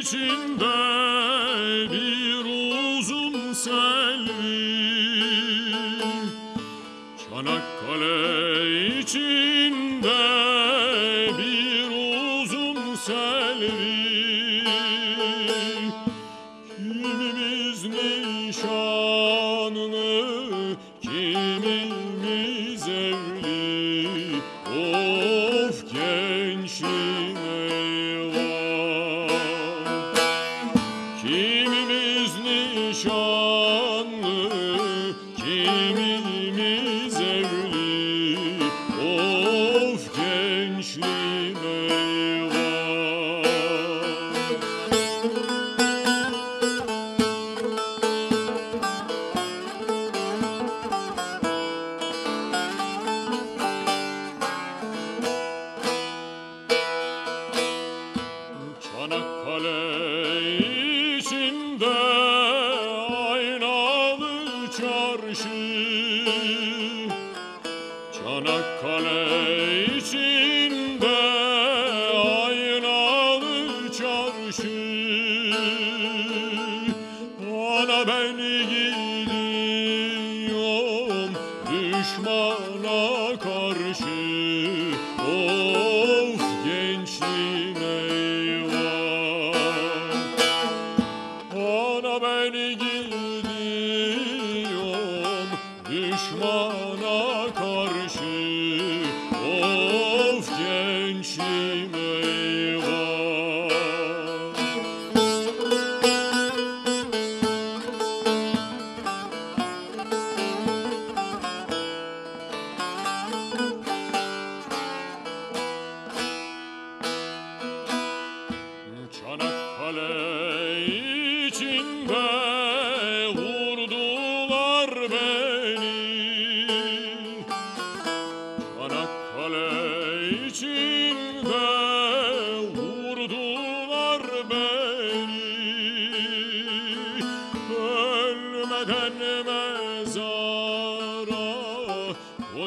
içinde bir uzun selvi. Çanakkale içinde bir uzun selvi. Kimimiz nişanlı, kimimiz evli. Of gençliğim Çanakkale içinde aynalı çarşı. Ana ben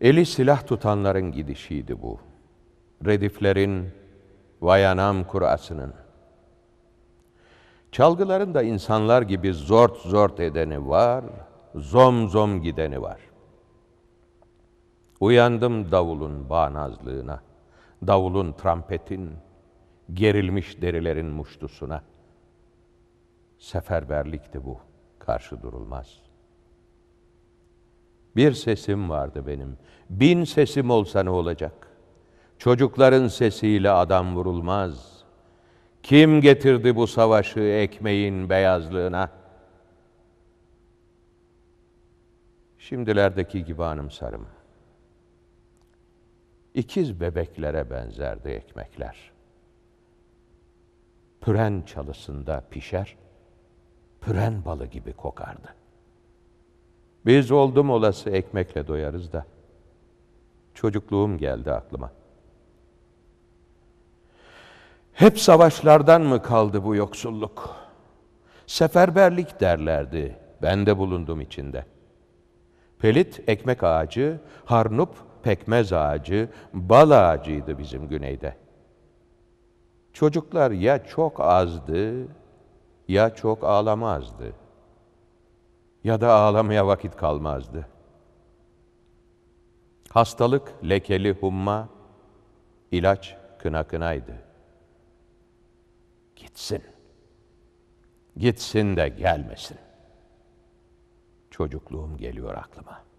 Eli silah tutanların gidişiydi bu. Rediflerin, vayanam kurasının. Çalgıların da insanlar gibi zort zort edeni var, zom zom gideni var. Uyandım davulun bağnazlığına, davulun trampetin, gerilmiş derilerin muştusuna. Seferberlikti bu, karşı durulmaz.'' Bir sesim vardı benim. Bin sesim olsa ne olacak? Çocukların sesiyle adam vurulmaz. Kim getirdi bu savaşı ekmeğin beyazlığına? Şimdilerdeki gibi anımsarım. İkiz bebeklere benzerdi ekmekler. Püren çalısında pişer, püren balı gibi kokardı. Biz oldum olası ekmekle doyarız da. Çocukluğum geldi aklıma. Hep savaşlardan mı kaldı bu yoksulluk? Seferberlik derlerdi. Ben de bulundum içinde. Pelit ekmek ağacı, harnup pekmez ağacı, bal ağacıydı bizim güneyde. Çocuklar ya çok azdı ya çok ağlamazdı ya da ağlamaya vakit kalmazdı. Hastalık, lekeli humma, ilaç kına kınaydı. Gitsin. Gitsin de gelmesin. Çocukluğum geliyor aklıma.